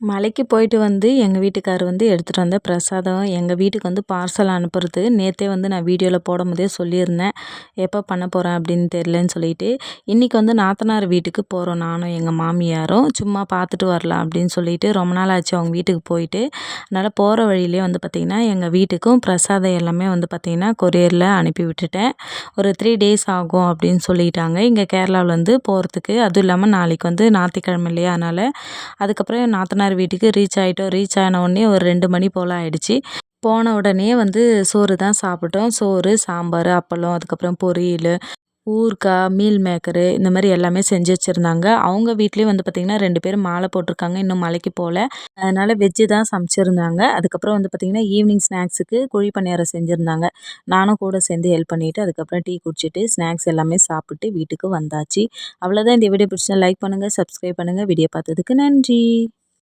மலைக்கு போயிட்டு வந்து எங்கள் வீட்டுக்கார் வந்து எடுத்துகிட்டு வந்த பிரசாதம் எங்கள் வீட்டுக்கு வந்து பார்சல் அனுப்புறது. நேற்றே வந்து நான் வீடியோவில் போடும்போதே சொல்லியிருந்தேன். எப்போ பண்ண போகிறேன் அப்படின்னு தெரிலன்னு சொல்லிட்டு இன்றைக்கி வந்து நாத்தனார் வீட்டுக்கு போகிறோம் நானும் எங்கள் மாமியாரும். சும்மா பார்த்துட்டு வரலாம் அப்படின்னு சொல்லிட்டு ரொம்ப நாள் ஆச்சு அவங்க வீட்டுக்கு போயிட்டு. அதனால் போகிற வழியிலே வந்து பார்த்திங்கன்னா எங்கள் வீட்டுக்கும் பிரசாதம் எல்லாமே வந்து பார்த்திங்கன்னா கொரியரில் அனுப்பி விட்டுட்டேன். ஒரு த்ரீ டேஸ் ஆகும் அப்படின்னு சொல்லிட்டாங்க. இங்கே கேரளாவில் வந்து போகிறதுக்கு அதுவும் இல்லாமல் நாளைக்கு வந்து ஞாயிற்றுக்கிழமை இல்லையா? அதனால் அதுக்கப்புறம் நாத்தனார் மாமனார் வீட்டுக்கு ரீச் ஆகிட்டோம் ரீச் ஆன உடனே ஒரு ரெண்டு மணி போல் ஆகிடுச்சி போன உடனே வந்து சோறு தான் சாப்பிட்டோம். சோறு சாம்பார் அப்பளம் அதுக்கப்புறம் பொரியல் ஊறுக்காய் மீல் மேக்கரு இந்த மாதிரி எல்லாமே செஞ்சு வச்சுருந்தாங்க. அவங்க வீட்லேயும் வந்து பார்த்திங்கன்னா ரெண்டு பேரும் மாலை போட்டிருக்காங்க. இன்னும் மலைக்கு போகல அதனால் வெஜ்ஜு தான் சமைச்சிருந்தாங்க. அதுக்கப்புறம் வந்து பார்த்திங்கன்னா ஈவினிங் ஸ்நாக்ஸுக்கு குழி பணியாரம் செஞ்சுருந்தாங்க. நானும் கூட சேர்ந்து ஹெல்ப் பண்ணிவிட்டு அதுக்கப்புறம் டீ குடிச்சிட்டு ஸ்நாக்ஸ் எல்லாமே சாப்பிட்டு வீட்டுக்கு வந்தாச்சு. அவ்வளோதான் இந்த வீடியோ பிடிச்சா லைக் பண்ணுங்கள் சப்ஸ்கிரைப் பண்ணுங்கள் வீடியோ பார்த்ததுக்கு நன்றி.